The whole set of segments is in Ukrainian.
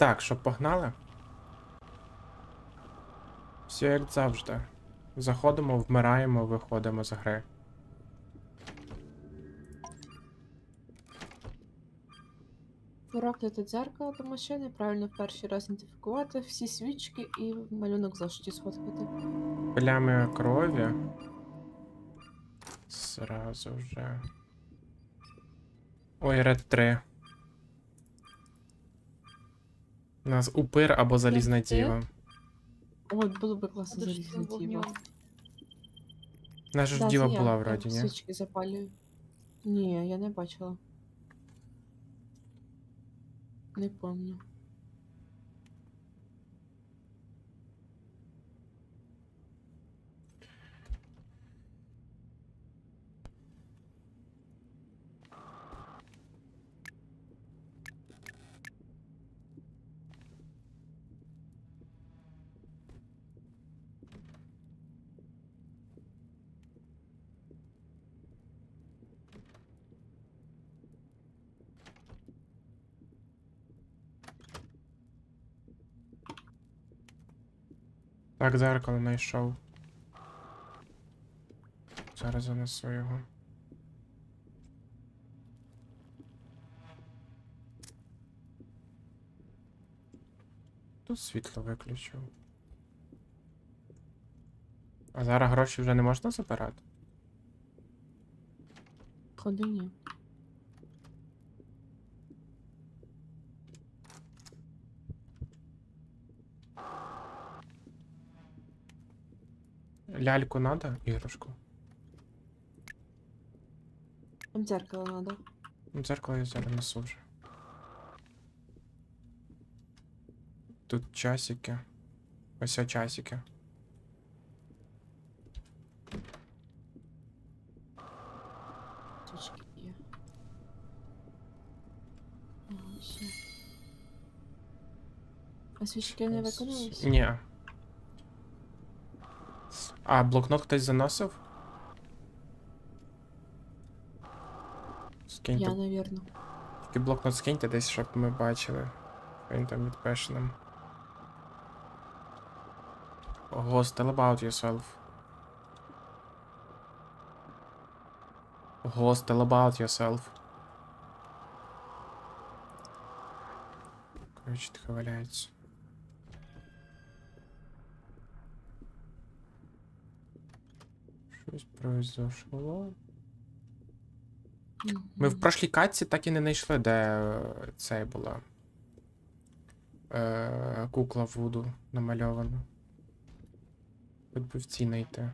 Так, що погнали? Все як завжди. Заходимо, вмираємо, виходимо з гри. Прокляте дзеркало до машини, правильно в перший раз ідентифікувати всі свічки і малюнок зошиті сфоткати. Плями крові. Сразу вже. Ой, ред 3. У нас упир або залізна Ред діва. Ой, було би класно цим діва. Наша ж діва була вроді, ні? Свічки запалюю. Ні, я не бачила. Не помню. Так, зеркало знайшов. Зараз занесу його. Тут світло виключив. А зараз гроші вже не можна забирати? Ходи ні. Ляльку надо? Іграшку? Там дзеркало надо. Ну, Дзеркало я зараз несу вже. Тут часики. Ось о часики. Свічки є. Ага, ще. А свічки не виконались? Ні. А блокнот хтось заносив? Скиньте. Я, навірно. Тільки блокнот скиньте десь, щоб ми бачили. Він там відпишений. Ghost, tell about yourself. Ghost, tell about yourself. Короче, тихо валяється. Щось произошло. Ми в прошлій катці так і не знайшли, де е, це була. Е, кукла Вуду намальована. Хоч знайти.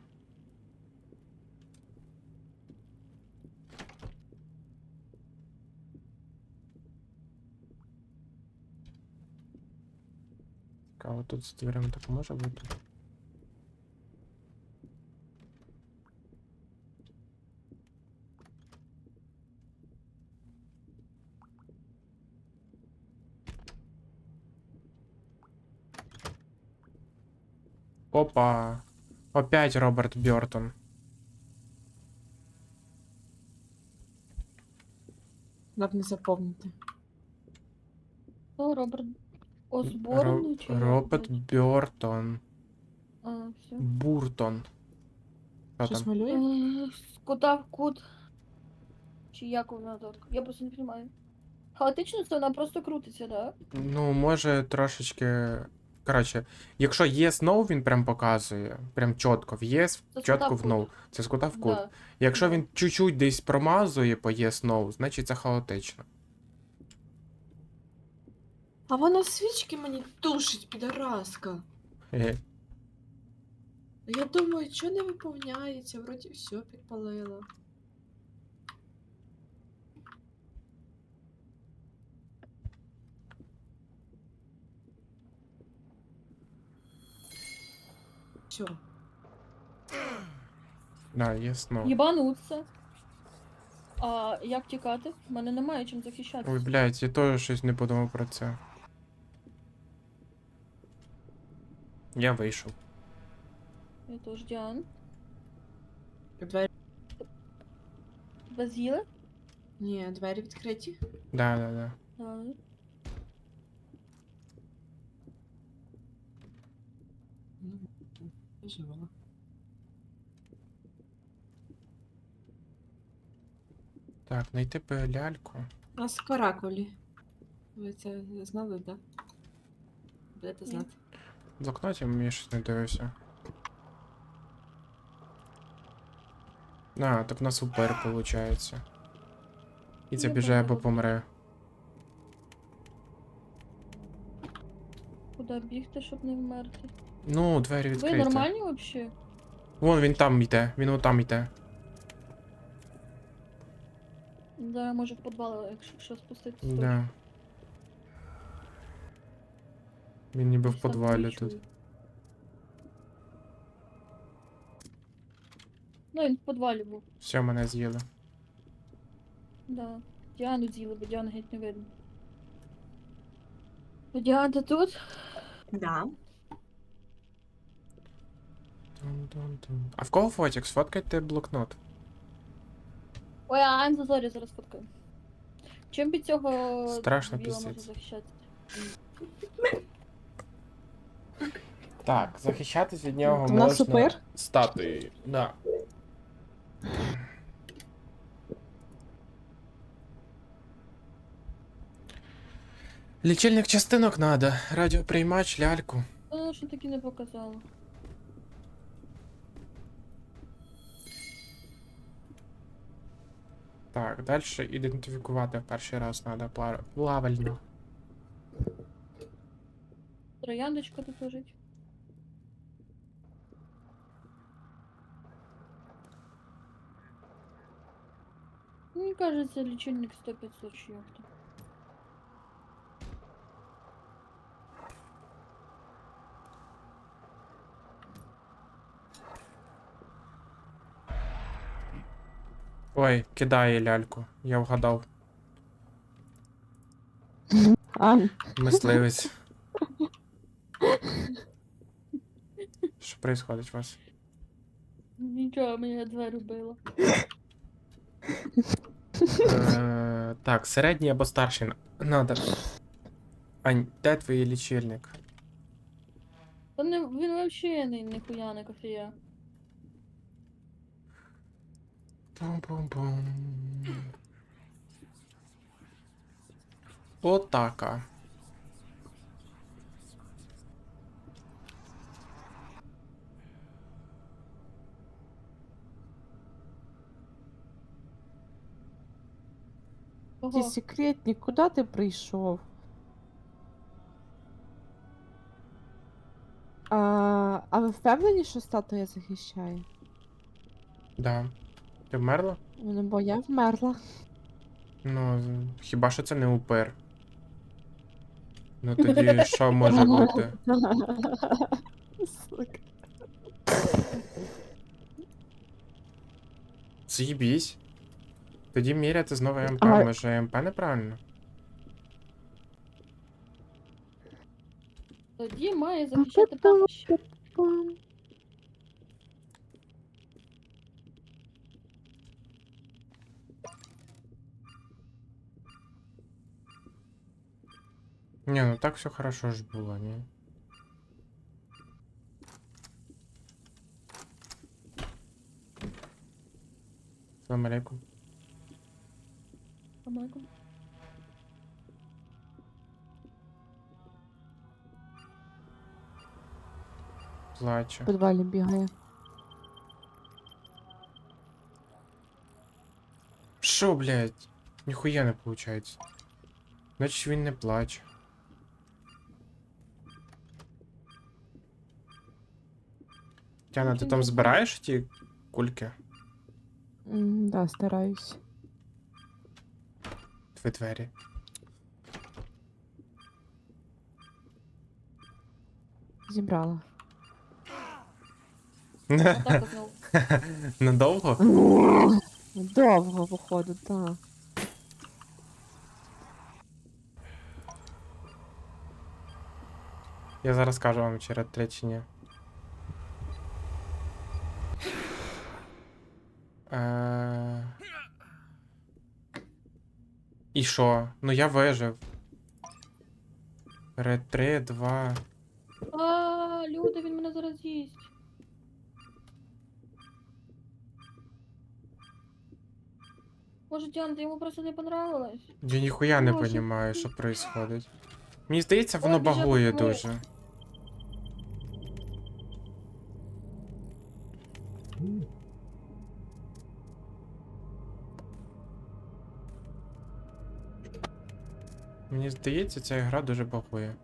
Цікаво, тут з дверима так може бути. Опа. Опять Роберт Бёртон. Треба б не заповнити. О, Роберт Осборн Ро- Роберт? Бёртон. А, все. Буртон. Що Щось там? малює? Е, Кота в кут. Чи як вона так? Я просто не розумію. Хаотично це вона просто крутиться, да? Ну, може трошечки. Коротше, якщо є no, він прям показує. Прям чітко в yes, чітко в no. Це з кута в кут. Да. Якщо він чуть-чуть десь промазує по yes no, значить це хаотично. А вона свічки мені тушить, підараска. Е, Я думаю, що не виповняється, вроді все підпалила. Все. Да, no. Єбануться. А як тікати? У мене немає чим захищатися. Ой, блядь, я теж щось не подумав про це. Я вийшов. Я теж Діан. Двері. Ви з'їли? Ні, двері відкриті. Да, да, да. Так. Виживала. Так, знайти би ляльку. У нас каракулі. Ви це знали, так? Да? Будете знати. В блокноті мені щось не дивився. А, так в нас упер, виходить. І це Я біже або помре. Куди бігти, щоб не вмерти? Ну, двері Ви відкриті. нормальні взагалі? Вон він там йде, він отам йде. Зараз може в підвал, якщо, якщо спуститися. Да. Він ніби в там підвалі тут. Ну, він в підвалі був. Все, мене з'їли. Да. Діану з'їли, бо Діану геть не видно. Діана, ти тут? Да. А в кого фотик? Сфоткайте блокнот. Ой, а Айн Зазорі зараз фоткаю. Чим від цього Страшно біла може пиздець. захищатися? Так, захищатись від нього У нас супер. статуєю. Да. Лічильник частинок надо. Радіоприймач, ляльку. Ну, що таки не показала. Так, далі ідентифікувати перший раз треба плавально. Трояндочка тут лежить. Мені кажеться, лічильник 100-500 чи як Ой, кидає ляльку. Я вгадав. Ань, Мисливець. Що происходить у вас? Нічого, мене двері била. Е, так, середній або старший на- надо. Ань, де твій лічильник? Та не, він вообще не, ніхуя не кофея. Пум-пум-пум. Отака. ті Ого, секретні, куди ти прийшов? А, а ви впевнені, що статуя захищає? Да. Ти вмерла? Ну, бо я вмерла. Ну, хіба що це не упер. Ну тоді що може бути? Сука. З'їбісь. Тоді міряти знову МП, А- може МП неправильно? тоді має захищати. Пам. Ні, ну так все хорошо ж було, ні. Салам алейкум. Помилку. Плаче. В підвалі бігає. Що, блядь? Ніхуя не получається. Значить він не плаче. Тяна, ти Нічого там не збираєш ті кульки? М, Да, стараюсь. Твої двері. Зібрала. Атака знову. Надовго? Довго, походу, так. Я зараз скажу вам, чи ред три чи ні. Е... І що? Ну я вижив. Перед 3, 2. А, люди, він мене зараз їсть. Може, Діан, ти йому просто не понравилось? Я ніхуя не Боже. розумію, що відбувається. Мені здається, воно Ой, багує двоє. дуже. Мені здається, ця гра дуже багує.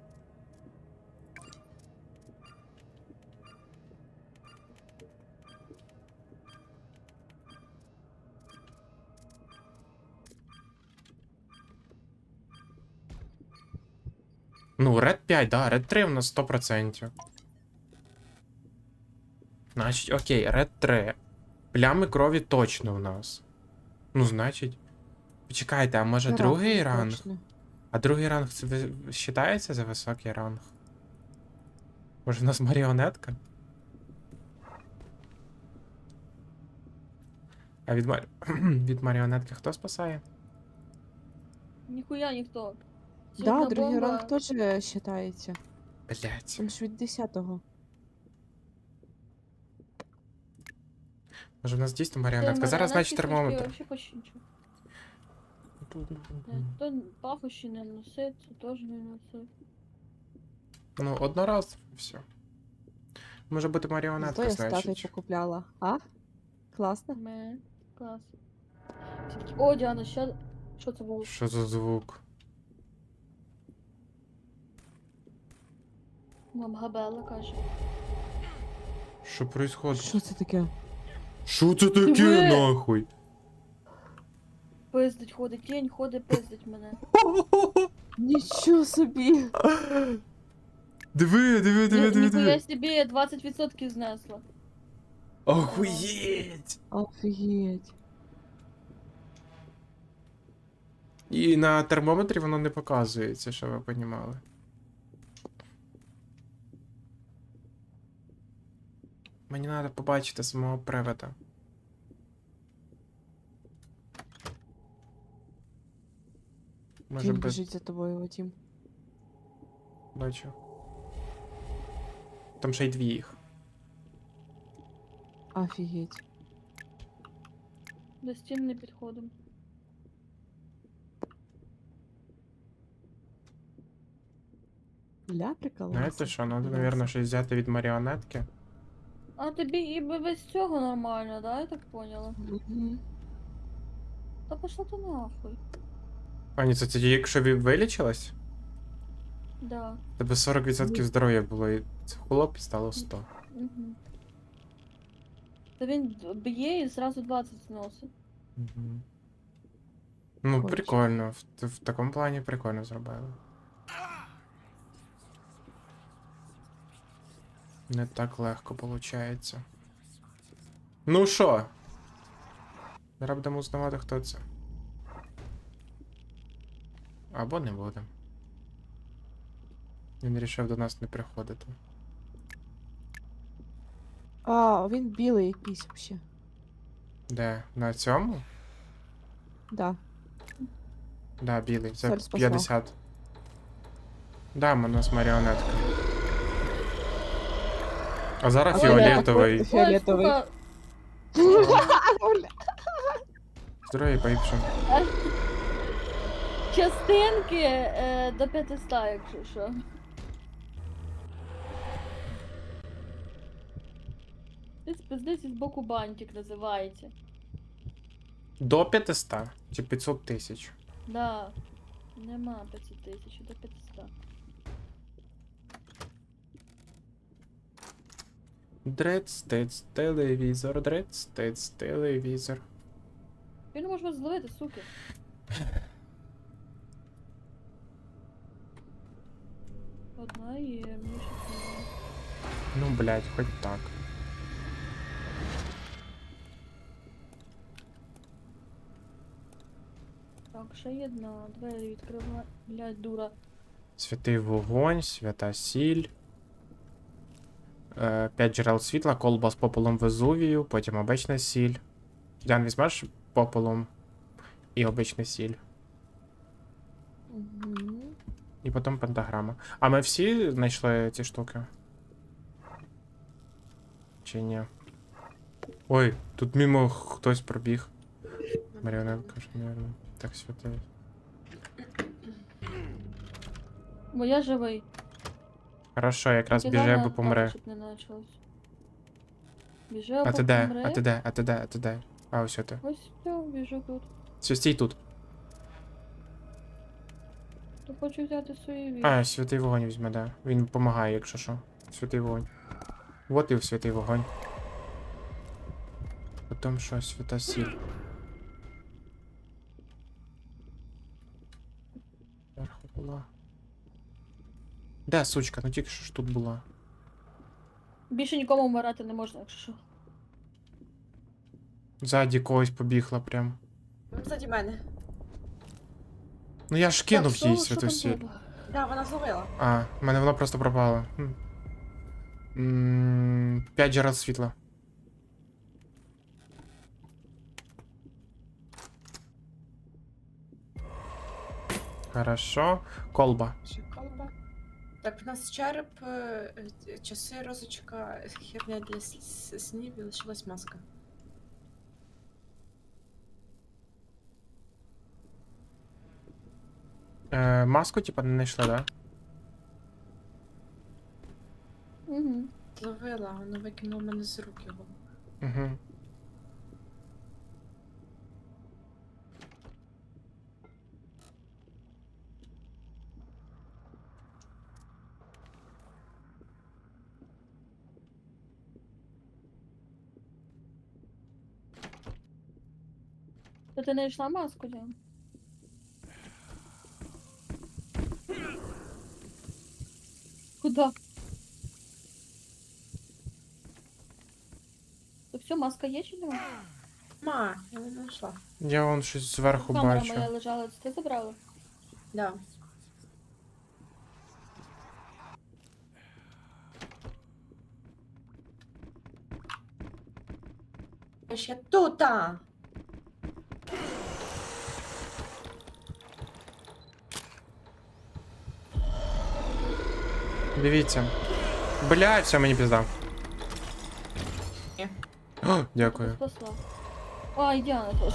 Ну, Red 5, да, Red 3 у нас 100%. Значить, окей, Red 3. Плями крові точно у нас. Ну, значить. Почекайте, а може другий ранг? Точно. А другий ранг це вважається за високий ранг? Може в нас маріонетка? А від, мар... від маріонетки хто спасає? Ніхуя ніхто. Да, другий бомба. ранг теж вважається. Блять. Там ж від 10-го. Може в нас дійсно маріонетка? Зараз значить термометр. Нічого. Е, То пахощі не носить, це теж не носить. Ну, однораз, все. Може бути Зато маріонетка, я статуй значить. покупляла. А? Класно. Ме, клас. Всі такі, О, Діана, ще... Що це було? Що за звук? Мам Габела каже. Що происходит? Що це таке? Що це таке нахуй? Пиздить ходить, тінь ходить, пиздить мене. Нічого собі! Диви, диви, диви, диви, Ніхуя диви. собі я 20% знесла. Охуєть! Офігеть. І на термометрі воно не показується, що ви понімали. Мені треба побачити самого привода. Може Він би біжить за тобою, Вадим. бачу. Там ще й дві їх. Офігеть. До стін не підходимо. Ля. Знаєте що, треба, Класно. мабуть, щось взяти від маріонетки. А тобі і б- без цього нормально, да? Я так поняла. Мгм. Та пошла ти нахуй. Пані, це тоді, якщо ви вилічилась, Да. тебе 40% здоров'я було, і це хлоп і стало 100. Угу. Та він б'є і зразу 20 зносить. Мгм. Ну, Конче. прикольно. В, в такому плані прикольно зробили. Не так легко виходить. Ну що? Зараз будемо узнавати, хто це. Або не будемо. Він вирішив до нас не приходити. А, він білий якийсь вообще. Де? На цьому? Да. Да, білий. Це Соль спасла. 50. Да, у нас маріонетка. А зараз А фіолетовий. Фіолетовий. Здоров'я поїпшим. Частинки е, до 500, якщо що. Ти спиздись із боку бантик називається. До 500 чи 500 тисяч. Да. Нема 500 тисяч, до 500. Дред стец телевізор, дред стец телевізор. Він може вас зловити, суки. Одна є, мені ще не. Ну, блядь, хоч так. Так, ще є одна. Двері відкривай. Блядь, дура. Святий вогонь, свята сіль. Е, 5 джерел світла, колба з попелом Везувію, потім обична сіль. Діан, візьмеш попелом і обична сіль. Мгм. І потім пентаграма. А ми всі знайшли ці штуки? Чи ні? Ой, тут мимо хтось пробіг. Маріонетка ж, наверное, так святить. Бо я живий. Хорошо, якраз біжи, або помре. Біжи або А ти де? помре. А ти де? А ти де? А ти де? А, ось ти. Ось все, біжу тут. Все, стій тут. То хочу взяти свої віри. А, святий вогонь візьме, да. Він допомагає, якщо що. Святий вогонь. Вот і святий вогонь. Потім що, свята сіль. Зверху була. Де, сучка? Ну тільки що ж тут була. Більше нікому вмирати не можна, якщо що. Ззаді когось побігла прям. Ззаді мене. Ну я ж кинув Так, їй святу сіль. треба? Да, вона зловила. А, в мене воно просто пропало. Хм. М, П'ять джерел світла. Хорошо. Колба. Ще колба. Так, в нас череп, е, е, часи, розочка, херня для с- с- снів і лишилась маска. Е, маску, типа, не знайшла, да? Викинула мене з рук його. Угу. То ти не йшла маску, Діан? Куда? То все, маска є чи нема? Ма, я не знайшла. Я вон щось зверху Камера бачу. моя лежала, це ти забрала? Да. Я ще тута! Дивіться. Блядь, все, мені пізда. Ні. О, дякую. Спасла. Ай, Діана теж.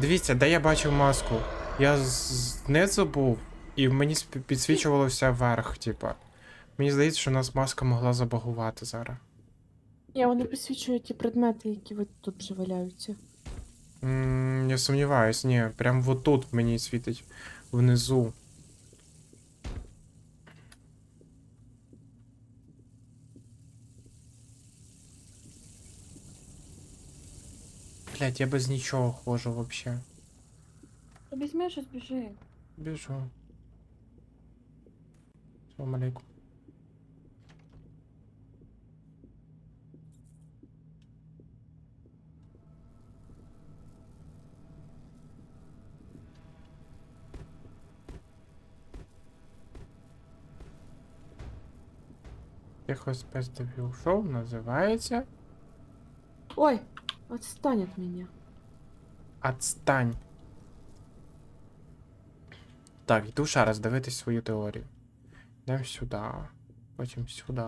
Дивіться, де я бачив маску. Я з- знизу був, і мені підсвічувалося вверх, типа. Мені здається, що у нас маска могла забагувати зараз. Я вони підсвічують ті предмети, які ви тут вже валяються. М, Я сумніваюсь, ні, прям вот тут мені світить внизу. Блять, я без нічого ходжу вообще. Та візьми щось, біжи. Біжу. Салам алейкум. Тихо спец тобі ушов, називається Ой, отстань от мене. Отстань. Так, йду ще раз дивитись свою теорію. Йдемо сюди. Потім сюди.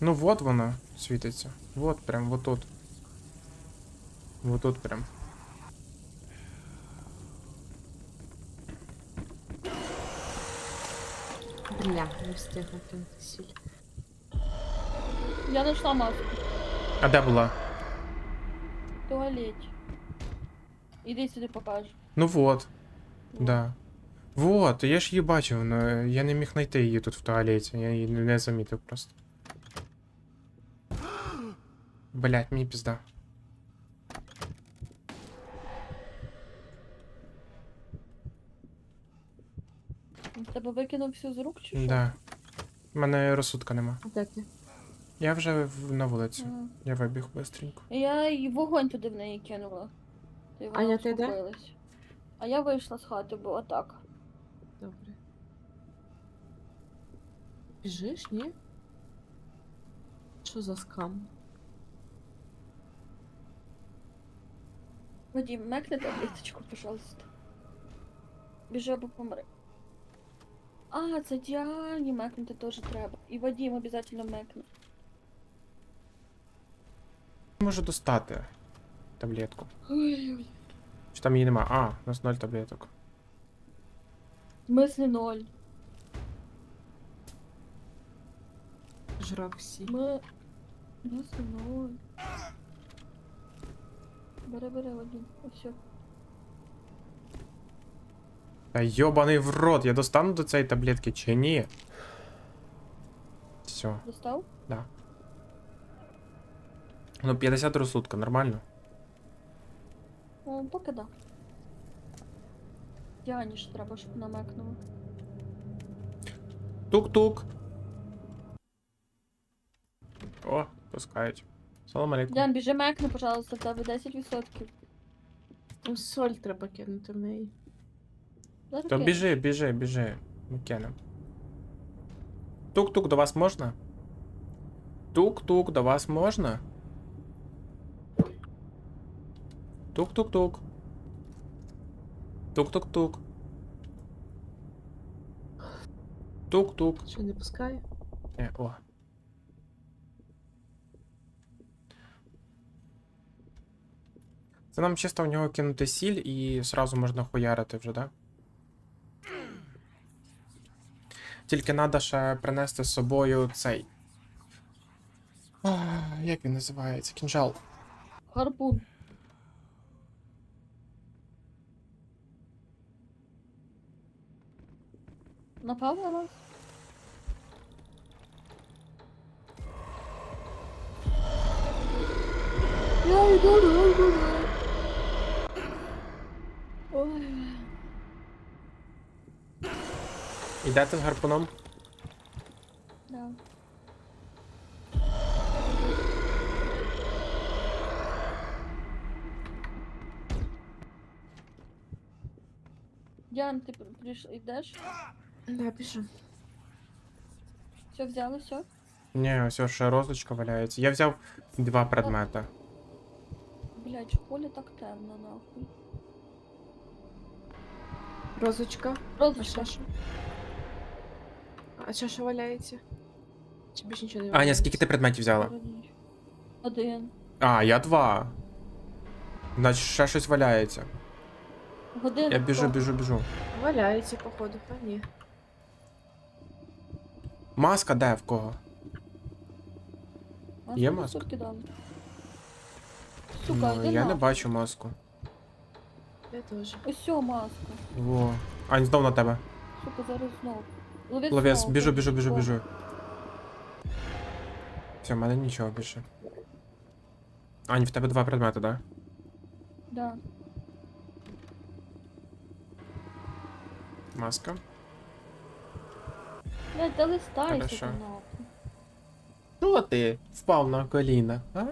Ну вот вона світиться. Вот прям, вот тут. Вот тут прям. Бля, не встигла кинути сіль. Я знайшла маску. А де була? В туалеті. Іди сюди покажу. Ну вот. Да. Вот, я ж її бачив, але я не міг знайти її тут в туалеті, я її не замітив просто. Блять, мені пізда. Тебе викинув всю з рук чи що? Да. У мене розсудка нема. А де ти? Я вже в- на вулиці. Ага. Я вибіг быстренько. Я й вогонь туди в неї кинула. Й вона Аня, ти де? успокоїлась. А я вийшла з хати, бо так. Добре. Біжиш, ні? Що за скам? Вадим, мекни таблеточку, пожалуйста. Біжи або помри. А, це Діані мекнути теж треба. І Вадім обов'язково мекне. Можу достати таблетку. Ой, Чи там її нема? А, у нас ноль таблеток. в смислі ноль. Жрав всі. Ми... В смислі ноль. Бери, бери, Вадим. Ось. Та йобаний в рот, я достану до цієї таблетки чи ні? Все. Достав? Ну, 50 розсудка, нормально. О, поки да. Діані ж треба, щоб вона мекнула. Тук-тук. О, пускають. Салам алейкум. Діан, біжи мекни, пожалуйста, в тебе 10%. Ну, соль треба кинути в неї. Зараз То кинеш. біжи, біжи, біжи. Ми кинем. Тук-тук, до вас можна? Тук-тук, до вас можна? Тук-тук-тук. Тук-тук-тук. Тук-тук. Що не пускає? Е, о. Це нам чисто в нього кинути сіль і сразу можна хуярити вже, да? Тільки треба ще принести з собою цей. А, як він називається? Кінжал. Гарпун. Напав? Я йду, я йду. Ой. Ідете з гарпуном? Да. Діан, ти прийшов, йдеш? Да, пішу. Все взяли, все? Ні, ось ще розочка валяється. Я взяв два предмети. Блять, в полі так темно, нахуй. Розочка. Розочка. Що? А ще що валяється? Чи більше нічого не Аня, валяється? скільки ти предметів взяла? Один. А, я два. Значить, ще щось валяється. Годин. Я біжу, біжу, біжу. Валяється, походу, а ні. Маска де в кого? Маску Є маска? кидали. Сука, ну, йди я не бачу маску. Я теж. Ось маска. Во. Ань, знов на тебе. Сука, зараз знов. Ловець Ловець, знов. біжу, біжу, біжу, О, біжу. Все, в мене нічого більше. Ань, в тебе два предмети, да? Да. Маска. Блядь, да листайся Хорошо. ти нахуй. Що ти? Впав на коліна, а?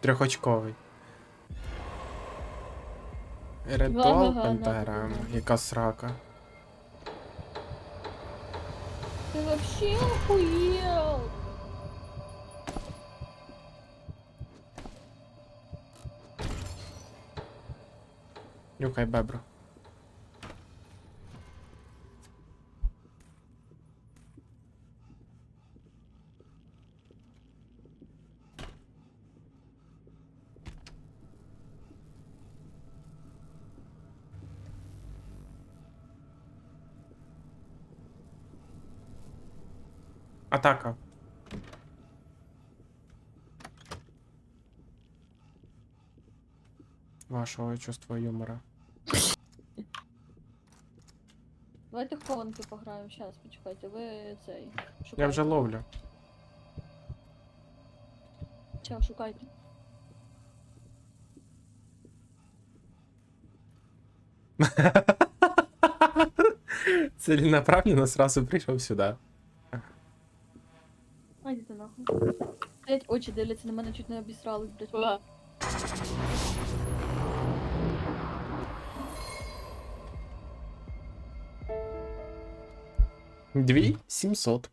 Трьохочковий. Ритуал Ага, Пентаграм. да-да-да. Яка срака. Ты вообще охуел? Нюхай бебру. Атака. Вашого чувства юмора. Давайте в хованки пограємо. Щас, почекайте, ви цей. Шукайте. Я вже ловлю. Ща, шукайте. Целенаправленно сразу прийшов сюди. Очі дивляться на мене, чуть не обісрались, блять. Дві сімсот.